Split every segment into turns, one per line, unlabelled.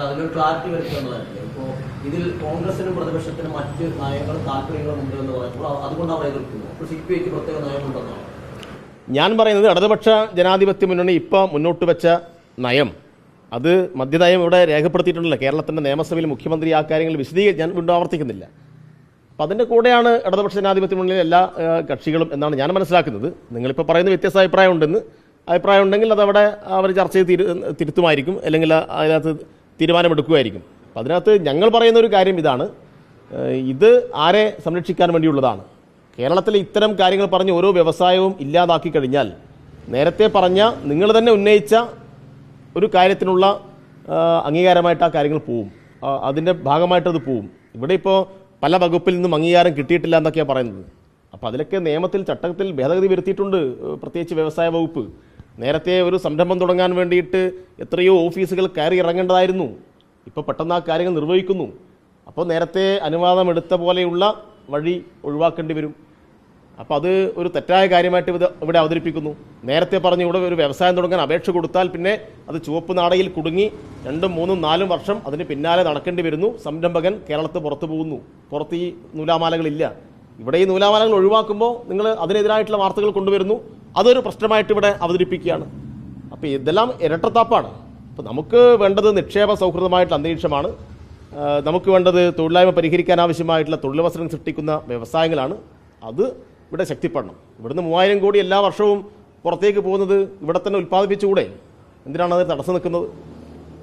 അപ്പൊ അതിനൊരു ക്ലാരിറ്റി വരുത്തേണ്ടതായിട്ടില്ല ഇപ്പോൾ ഇതിൽ കോൺഗ്രസിനും പ്രതിപക്ഷത്തിനും മറ്റ് നയങ്ങളും താല്പര്യങ്ങളും ഉണ്ട് എന്ന് പറയുമ്പോൾ അതുകൊണ്ട് അവർ എതിർക്കുന്നു. അപ്പോൾ സി പി ഐക്ക് പ്രത്യേക നയമുണ്ടെന്നാണ്
ഞാൻ പറയുന്നത് ഇടതുപക്ഷ ജനാധിപത്യ മുന്നണി ഇപ്പോൾ മുന്നോട്ട് വെച്ച നയം. അത് മദ്യനയം ഇവിടെ രേഖപ്പെടുത്തിയിട്ടുണ്ടല്ലോ. കേരളത്തിന്റെ നിയമസഭയിൽ മുഖ്യമന്ത്രി ആ കാര്യങ്ങൾ വിശദീകരിച്ച് ഞാൻ വീണ്ടും ആവർത്തിക്കുന്നില്ല. അപ്പം അതിന്റെ കൂടെയാണ് ഇടതുപക്ഷ ജനാധിപത്യ മുന്നണിയിലെ എല്ലാ കക്ഷികളും എന്നാണ് ഞാൻ മനസ്സിലാക്കുന്നത്. നിങ്ങളിപ്പോൾ പറയുന്ന വ്യത്യസ്ത അഭിപ്രായം ഉണ്ടെന്ന്. അഭിപ്രായം ഉണ്ടെങ്കിൽ അതവിടെ അവർ ചർച്ച ചെയ്ത് തിരുത്തുമായിരിക്കും. അല്ലെങ്കിൽ അതിനകത്ത് തീരുമാനമെടുക്കുമായിരിക്കും. അപ്പം അതിനകത്ത് ഞങ്ങൾ പറയുന്ന ഒരു കാര്യം ഇതാണ്. ഇത് ആരെ സംരക്ഷിക്കാൻ വേണ്ടിയുള്ളതാണ്. കേരളത്തിലെ ഇത്തരം കാര്യങ്ങൾ പറഞ്ഞ് ഓരോ വ്യവസായവും ഇല്ലാതാക്കി കഴിഞ്ഞാൽ നേരത്തെ പറഞ്ഞ നിങ്ങൾ തന്നെ ഉന്നയിച്ച ഒരു കാര്യത്തിനുള്ള അംഗീകാരമായിട്ട് ആ കാര്യങ്ങൾ പോവും. അതിന്റെ ഭാഗമായിട്ടത് പോവും. ഇവിടെ ഇപ്പോൾ പല വകുപ്പിൽ നിന്നും അംഗീകാരം കിട്ടിയിട്ടില്ല എന്നൊക്കെയാണ് പറയുന്നത്. അപ്പോൾ അതിലൊക്കെ നിയമത്തിൽ ചട്ടത്തിൽ ഭേദഗതി വരുത്തിയിട്ടുണ്ട് പ്രത്യേകിച്ച് വ്യവസായ വകുപ്പ്. നേരത്തെ ഒരു സംരംഭം തുടങ്ങാൻ വേണ്ടിയിട്ട് എത്രയോ ഓഫീസുകൾ കയറി ഇറങ്ങേണ്ടതായിരുന്നു. ഇപ്പോൾ പെട്ടെന്ന് ആ കാര്യങ്ങൾ നിർവഹിക്കുന്നു. അപ്പോൾ നേരത്തെ അനുവാദം എടുത്ത പോലെയുള്ള വഴി ഒഴിവാക്കേണ്ടി വരും. അപ്പോൾ അത് ഒരു തെറ്റായ കാര്യമായിട്ട് ഇത് ഇവിടെ അവതരിപ്പിക്കുന്നു. നേരത്തെ പറഞ്ഞു ഇവിടെ ഒരു വ്യവസായം തുടങ്ങാൻ അപേക്ഷ കൊടുത്താൽ പിന്നെ അത് ചുവപ്പ് നാടയിൽ കുടുങ്ങി രണ്ടും മൂന്നും നാലും വർഷം അതിന് പിന്നാലെ നടക്കേണ്ടി വരുന്നു. സംരംഭകൻ കേരളത്തിൽ പുറത്തു പോകുന്നു. പുറത്ത് ഈ നൂലാമാലകളില്ല. ഇവിടെ ഈ നൂലാമാലകൾ ഒഴിവാക്കുമ്പോൾ നിങ്ങൾ അതിനെതിരായിട്ടുള്ള വാർത്തകൾ കൊണ്ടുവരുന്നു. അതൊരു പ്രശ്നമായിട്ട് ഇവിടെ അവതരിപ്പിക്കുകയാണ്. അപ്പോൾ ഇതെല്ലാം ഇരട്ടത്താപ്പാണ്. അപ്പോൾ നമുക്ക് വേണ്ടത് നിക്ഷേപ സൗഹൃദമായിട്ടുള്ള അന്തരീക്ഷമാണ്. നമുക്ക് വേണ്ടത് തൊഴിലില്ലായ്മ പരിഹരിക്കാൻ ആവശ്യമായിട്ടുള്ള തൊഴിലവസരം സൃഷ്ടിക്കുന്ന വ്യവസായങ്ങളാണ്. അത് ഇവിടെ ശക്തിപ്പെടണം. ഇവിടുന്ന് മൂവായിരം കോടി എല്ലാ വർഷവും പുറത്തേക്ക് പോകുന്നത് ഇവിടെ തന്നെ ഉൽപ്പാദിപ്പിച്ചുകൂടെ? എന്തിനാണ് അത് തടസ്സം നിൽക്കുന്നത്?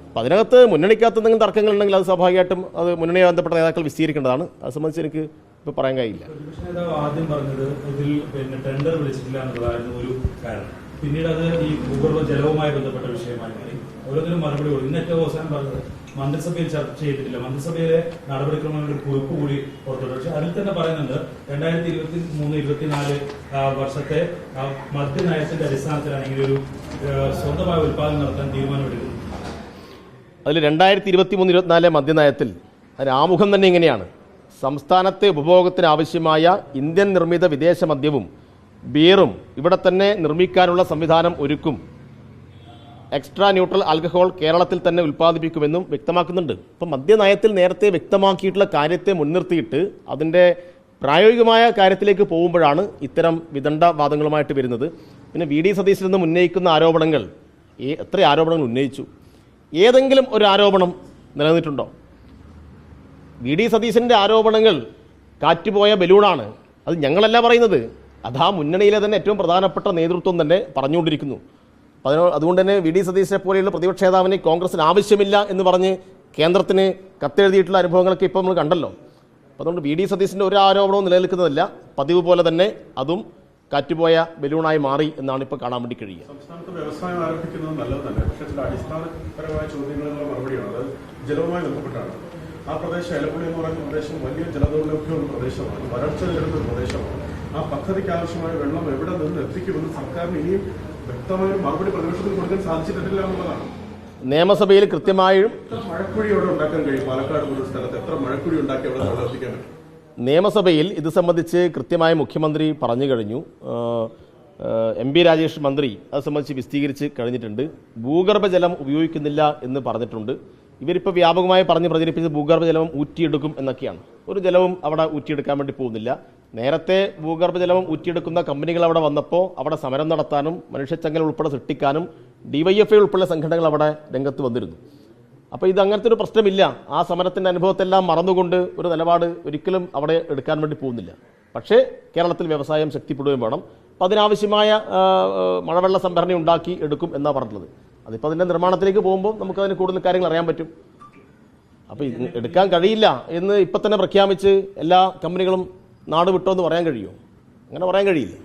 അപ്പം അതിനകത്ത് മുന്നണിക്കകത്ത് എന്തെങ്കിലും തർക്കങ്ങളുണ്ടെങ്കിൽ അത് സ്വാഭാവികമായിട്ടും അത് മുന്നണിയെ ബന്ധപ്പെട്ട നേതാക്കൾ വിശദീകരിക്കേണ്ടതാണ്. അത് സംബന്ധിച്ച് എനിക്ക് ഇപ്പോൾ പറയാൻ കഴിയില്ല.
ആദ്യം പറഞ്ഞത് ഇതിൽ പിന്നെ ടെൻഡർ വിളിച്ചിട്ടില്ല എന്നുള്ളതായിരുന്നു ഒരു കാരണം. പിന്നീട് അത് ഈ ഭൂഗർഭ ജലവുമായി ബന്ധപ്പെട്ട വിഷയമായി മാറി. ഓരോന്നിനും മറുപടി കൊടുക്കും ഇന്ന് ഏറ്റവും അവസാനം പറഞ്ഞത് മന്ത്രിസഭയിൽ ചർച്ച ചെയ്തിട്ടില്ല. മന്ത്രിസഭയിലെ നടപടിക്രമങ്ങളുടെ ഒരു കുറിപ്പ് കൂടി പുറത്തുവിട്ടു. പക്ഷെ അതിൽ തന്നെ പറയുന്നുണ്ട് രണ്ടായിരത്തി ഇരുപത്തി മൂന്ന് ഇരുപത്തിനാല് വർഷത്തെ മദ്യനയത്തിന്റെ അടിസ്ഥാനത്തിലാണ് ഇങ്ങനെ ഒരു സ്വന്തമായ ഉൽപാദനം നടത്താൻ തീരുമാനമെടുക്കുന്നത്.
അതിൽ രണ്ടായിരത്തി ഇരുപത്തി മൂന്ന് ഇരുപത്തിനാല് മദ്യനയത്തിൽ അതിന് ആമുഖം തന്നെ ഇങ്ങനെയാണ്. സംസ്ഥാനത്തെ ഉപഭോഗത്തിന് ആവശ്യമായ ഇന്ത്യൻ നിർമ്മിത വിദേശ മദ്യവും ബിയറും ഇവിടെ തന്നെ നിർമ്മിക്കാനുള്ള സംവിധാനം ഒരുക്കും. എക്സ്ട്രാ ന്യൂട്രൽ ആൽക്കഹോൾ കേരളത്തിൽ തന്നെ ഉൽപ്പാദിപ്പിക്കുമെന്നും വ്യക്തമാക്കുന്നുണ്ട്. അപ്പം മദ്യനയത്തിൽ നേരത്തെ വ്യക്തമാക്കിയിട്ടുള്ള കാര്യത്തെ മുൻനിർത്തിയിട്ട് അതിന്റെ പ്രായോഗികമായ കാര്യത്തിലേക്ക് പോകുമ്പോഴാണ് ഇത്തരം വിദണ്ഡവാദങ്ങളുമായിട്ട് വരുന്നത്. പിന്നെ വി ഡി സതീശൻ നിന്ന് ഉന്നയിക്കുന്ന ആരോപണങ്ങൾ എത്ര ആരോപണങ്ങൾ ഉന്നയിച്ചു? ഏതെങ്കിലും ഒരു ആരോപണം നിലനിന്നിട്ടുണ്ടോ? വി ഡി സതീശന്റെ ആരോപണങ്ങൾ കാറ്റുപോയ ബലൂണാണ്. അത് ഞങ്ങളല്ല പറയുന്നത്. അത് ആ മുന്നണിയിലെ തന്നെ ഏറ്റവും പ്രധാനപ്പെട്ട നേതൃത്വം തന്നെ പറഞ്ഞുകൊണ്ടിരിക്കുന്നു. അതിനോ അതുകൊണ്ട് തന്നെ വി ഡി സതീശനെ പോലെയുള്ള പ്രതിപക്ഷ നേതാവിന് കോൺഗ്രസിന് ആവശ്യമില്ല എന്ന് പറഞ്ഞ് കേന്ദ്രത്തിന് കത്തെഴുതിയിട്ടുള്ള അനുഭവങ്ങളൊക്കെ ഇപ്പോൾ നമ്മൾ കണ്ടല്ലോ. അപ്പോൾ അതുകൊണ്ട് വി ഡി സതീശന്റെ ഒരു ആരോപണവും നിലനിൽക്കുന്നതല്ല. പതിവ് പോലെ തന്നെ അതും കാറ്റുപോയ ബലൂണായി മാറി എന്നാണ് ഇപ്പോൾ കാണാൻ വേണ്ടി കഴിയുക.
സംസ്ഥാനത്ത് വ്യവസായം ആരംഭിക്കുന്നത് നല്ലത് തന്നെ പക്ഷേ ചില അടിസ്ഥാനപരമായ ചോദ്യങ്ങളുള്ള മറുപടിയാണ്. അത് ജലവുമായി ബന്ധപ്പെട്ടാണ്. ആ പ്രദേശം എലപ്പുള്ളി എന്ന് പറയുന്ന പ്രദേശം വലിയ ജലദൗർലഭ്യമുള്ള പ്രദേശമാണ്. വരൾച്ച നേരിടുന്ന പ്രദേശമാണ്. ആ പദ്ധതിക്ക് ആവശ്യമായ വെള്ളം എവിടെ നിന്ന് എത്തിക്കുമെന്ന് സർക്കാരിന് ഇനിയും വ്യക്തമായ മറുപടി പ്രതിപക്ഷത്തിന് കൊടുക്കാൻ സാധിച്ചിട്ടില്ല എന്നുള്ളതാണ്.
നിയമസഭയിൽ കൃത്യമായും
മഴക്കുഴി അവിടെ ഉണ്ടാക്കാൻ കഴിയും? പാലക്കാട് പോലുള്ള സ്ഥലത്ത് എത്ര മഴക്കുഴി ഉണ്ടാക്കി അവിടെ പ്രവർത്തിക്കാൻ പറ്റും?
നിയമസഭയിൽ ഇത് സംബന്ധിച്ച് കൃത്യമായി മുഖ്യമന്ത്രി പറഞ്ഞു കഴിഞ്ഞു. എം പി രാജേഷ് മന്ത്രി അത് സംബന്ധിച്ച് വിശദീകരിച്ച് കഴിഞ്ഞിട്ടുണ്ട്. ഭൂഗർഭജലം ഉപയോഗിക്കുന്നില്ല എന്ന് പറഞ്ഞിട്ടുണ്ട്. ഇവരിപ്പോൾ വ്യാപകമായി പറഞ്ഞ് പ്രചരിപ്പിച്ചത് ഭൂഗർഭജലം ഊറ്റിയെടുക്കും എന്നൊക്കെയാണ്. ഒരു ജലവും അവിടെ ഊറ്റിയെടുക്കാൻ വേണ്ടി പോകുന്നില്ല. നേരത്തെ ഭൂഗർഭജലം ഊറ്റിയെടുക്കുന്ന കമ്പനികൾ അവിടെ വന്നപ്പോൾ അവിടെ സമരം നടത്താനും മനുഷ്യച്ചങ്ങൽ ഉൾപ്പെടെ സൃഷ്ടിക്കാനും ഡിവൈഎഫ്ഐ ഉൾപ്പെടെ സംഘടനകൾ അവിടെ രംഗത്ത് വന്നിരുന്നു. അപ്പോൾ ഇത് അങ്ങനത്തെ ഒരു പ്രശ്നമില്ല. ആ സമരത്തിന്റെ അനുഭവത്തെല്ലാം മറന്നുകൊണ്ട് ഒരു നിലപാട് ഒരിക്കലും അവിടെ എടുക്കാൻ വേണ്ടി പോകുന്നില്ല. പക്ഷേ കേരളത്തിൽ വ്യവസായം ശക്തിപ്പെടുകയും വേണം. അപ്പം അതിനാവശ്യമായ മഴവെള്ള സംഭരണി ഉണ്ടാക്കി എടുക്കും എന്നാണ് പറഞ്ഞിട്ടുള്ളത്. അതിപ്പോൾ അതിന്റെ നിർമ്മാണത്തിലേക്ക് പോകുമ്പോൾ നമുക്ക് അതിന് കൂടുതൽ കാര്യങ്ങൾ അറിയാൻ പറ്റും. അപ്പോൾ എടുക്കാൻ കഴിയില്ല എന്ന് ഇപ്പം തന്നെ പ്രഖ്യാപിച്ച് എല്ലാ കമ്പനികളും നാട് വിട്ടോ എന്ന് പറയാൻ കഴിയുമോ? അങ്ങനെ പറയാൻ കഴിയില്ല.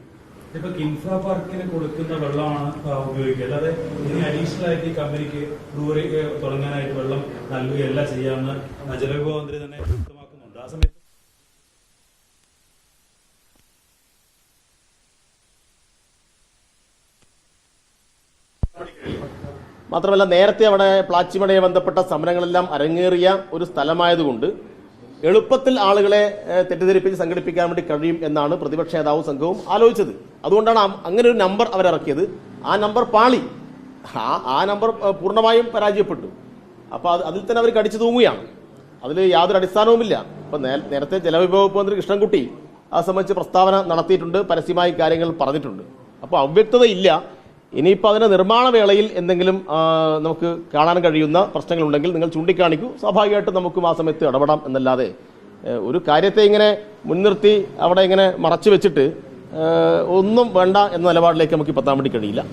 ഇപ്പൊ കിൻഫ്ര പാർക്കിന് കൊടുക്കുന്ന വെള്ളമാണ് ഉപയോഗിക്കുക. അല്ലാതെ ഇനി അഡീഷണൽ ആയിട്ട് ഈ കമ്പനിക്ക് ബ്രൂവറി തുടങ്ങാനായിട്ട് വെള്ളം നൽകുകയല്ല ചെയ്യാമെന്ന് ജലവിഭവ മന്ത്രി തന്നെ വ്യക്തമാക്കുന്നുണ്ട്. ആ സമയത്ത്
മാത്രമല്ല നേരത്തെ അവിടെ പ്ലാച്ചിമടയെ ബന്ധപ്പെട്ട സമരങ്ങളെല്ലാം അരങ്ങേറിയ ഒരു സ്ഥലമായതുകൊണ്ട് എളുപ്പത്തിൽ ആളുകളെ തെറ്റിദ്ധരിപ്പിച്ച് സംഘടിപ്പിക്കാൻ വേണ്ടി കഴിയും എന്നാണ് പ്രതിപക്ഷ നേതാവ് സംഘവും ആലോചിച്ചത്. അതുകൊണ്ടാണ് അങ്ങനെ ഒരു നമ്പർ അവരിറക്കിയത്. ആ നമ്പർ പാളി. ആ ആ നമ്പർ പൂർണമായും പരാജയപ്പെട്ടു. അപ്പോൾ അത് അതിൽ തന്നെ അവർ കടിച്ചു തൂങ്ങുകയാണ്. അതിൽ യാതൊരു അടിസ്ഥാനവുമില്ല. ഇപ്പം നേരത്തെ ജലവിഭവ വകുപ്പ് മന്ത്രി കൃഷ്ണൻകുട്ടി ആ സംബന്ധിച്ച് പ്രസ്താവന നടത്തിയിട്ടുണ്ട് പരസ്യമായി കാര്യങ്ങൾ പറഞ്ഞിട്ടുണ്ട്. അപ്പോൾ അവ്യക്തതയില്ല. ഇനിയിപ്പോൾ അതിന്റെ നിർമ്മാണ വേളയിൽ എന്തെങ്കിലും നമുക്ക് കാണാൻ കഴിയുന്ന പ്രശ്നങ്ങളുണ്ടെങ്കിൽ നിങ്ങൾ ചൂണ്ടിക്കാണിക്കൂ. സ്വാഭാവികമായിട്ടും നമുക്ക് ആ സമയത്ത് ഇടപെടാം എന്നല്ലാതെ ഒരു കാര്യത്തെ ഇങ്ങനെ മുൻനിർത്തി അവിടെ ഇങ്ങനെ മറച്ചു വെച്ചിട്ട് ഒന്നും വേണ്ട എന്ന നിലപാടിലേക്ക് നമുക്ക് ഇപ്പോൾ എത്താൻ വേണ്ടി കഴിയില്ല.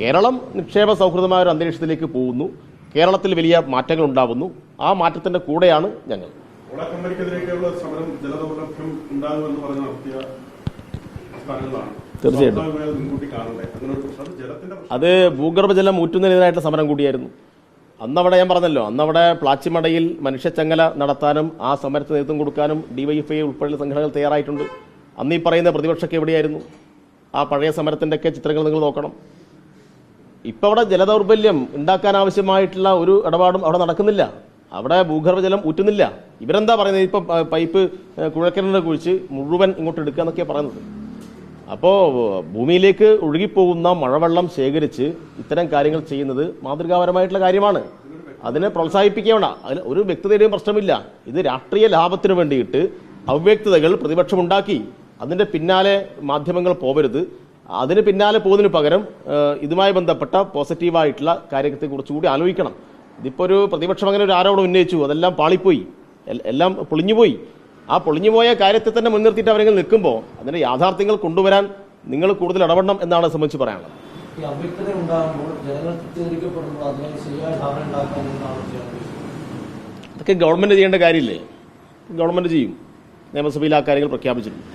കേരളം നിക്ഷേപ സൗഹൃദമായ ഒരു അന്തരീക്ഷത്തിലേക്ക് പോകുന്നു. കേരളത്തിൽ വലിയ മാറ്റങ്ങൾ ഉണ്ടാവുന്നു ആ മാറ്റത്തിന്റെ കൂടെയാണ് ഞങ്ങൾ.
സമരം ജലദൗർലഭ്യം ഉണ്ടാകുമെന്ന് പറഞ്ഞ് നടത്തിയ
തീർച്ചയായിട്ടും.
അത്
ഭൂഗർഭജലം ഊറ്റുന്നതിനെതിരായിട്ടുള്ള സമരം കൂടിയായിരുന്നു. അന്നവിടെ ഞാൻ പറഞ്ഞല്ലോ അന്നവിടെ പ്ലാച്ചിമടയിൽ മനുഷ്യച്ചങ്ങല നടത്താനും ആ സമരത്തിന് നേതൃത്വം കൊടുക്കാനും ഡിവൈഎഫ്ഐ ഉൾപ്പെടെയുള്ള സംഘടനകൾ തയ്യാറായിട്ടുണ്ട്. അന്ന് ഈ പറയുന്ന പ്രതിപക്ഷമൊക്കെ എവിടെയായിരുന്നു? ആ പഴയ സമരത്തിന്റെയൊക്കെ ചിത്രങ്ങൾ നിങ്ങൾ നോക്കണം. ഇപ്പം അവിടെ ജലദൗർബല്യം ഉണ്ടാക്കാൻ ആവശ്യമായിട്ടുള്ള ഒരു ഇടപാടും അവിടെ നടക്കുന്നില്ല. അവിടെ ഭൂഗർഭജലം ഊറ്റുന്നില്ല. ഇവരെന്താ പറയുന്നത്? ഇപ്പം പൈപ്പ് കുഴക്കിണറിനെ കുഴിച്ച് മുഴുവൻ ഇങ്ങോട്ട് എടുക്കുക എന്നൊക്കെയാണ് പറയുന്നത്. അപ്പോൾ ഭൂമിയിലേക്ക് ഒഴുകിപ്പോകുന്ന മഴവെള്ളം ശേഖരിച്ച് ഇത്തരം കാര്യങ്ങൾ ചെയ്യുന്നത് മാതൃകാപരമായിട്ടുള്ള കാര്യമാണ്. അതിനെ പ്രോത്സാഹിപ്പിക്കേണ്ട അതിന് ഒരു വ്യക്തതയുടെയും പ്രശ്നമില്ല. ഇത് രാഷ്ട്രീയ ലാഭത്തിന് വേണ്ടിയിട്ട് അവ്യക്തതകൾ പ്രതിപക്ഷമുണ്ടാക്കി. അതിന്റെ പിന്നാലെ മാധ്യമങ്ങൾ പോവരുത്. അതിന് പിന്നാലെ പോകുന്നതിന് പകരം ഇതുമായി ബന്ധപ്പെട്ട പോസിറ്റീവായിട്ടുള്ള കാര്യത്തെ കുറിച്ചുകൂടി ആലോചിക്കണം. ഇതിപ്പോൾ ഒരു പ്രതിപക്ഷം അങ്ങനെ ഒരു ആരോപണം ഉന്നയിച്ചു. അതെല്ലാം പാളിപ്പോയി. എല്ലാം പൊളിഞ്ഞുപോയി. ആ പൊളിഞ്ഞുപോയ കാര്യത്തെ തന്നെ മുൻനിർത്തിയിട്ട് അവരെങ്കിൽ നിൽക്കുമ്പോൾ അതിന്റെ യാഥാർത്ഥ്യങ്ങൾ കൊണ്ടുവരാൻ നിങ്ങൾ കൂടുതൽ ഇടപെടണം എന്നാണ് സംബന്ധിച്ച് പറയാനുള്ളത്. അതൊക്കെ ഗവൺമെന്റ് ചെയ്യേണ്ട കാര്യമില്ലേ? ഗവൺമെന്റ് ചെയ്യും. നിയമസഭയിൽ ആ കാര്യങ്ങൾ പ്രഖ്യാപിച്ചിട്ടുണ്ട്.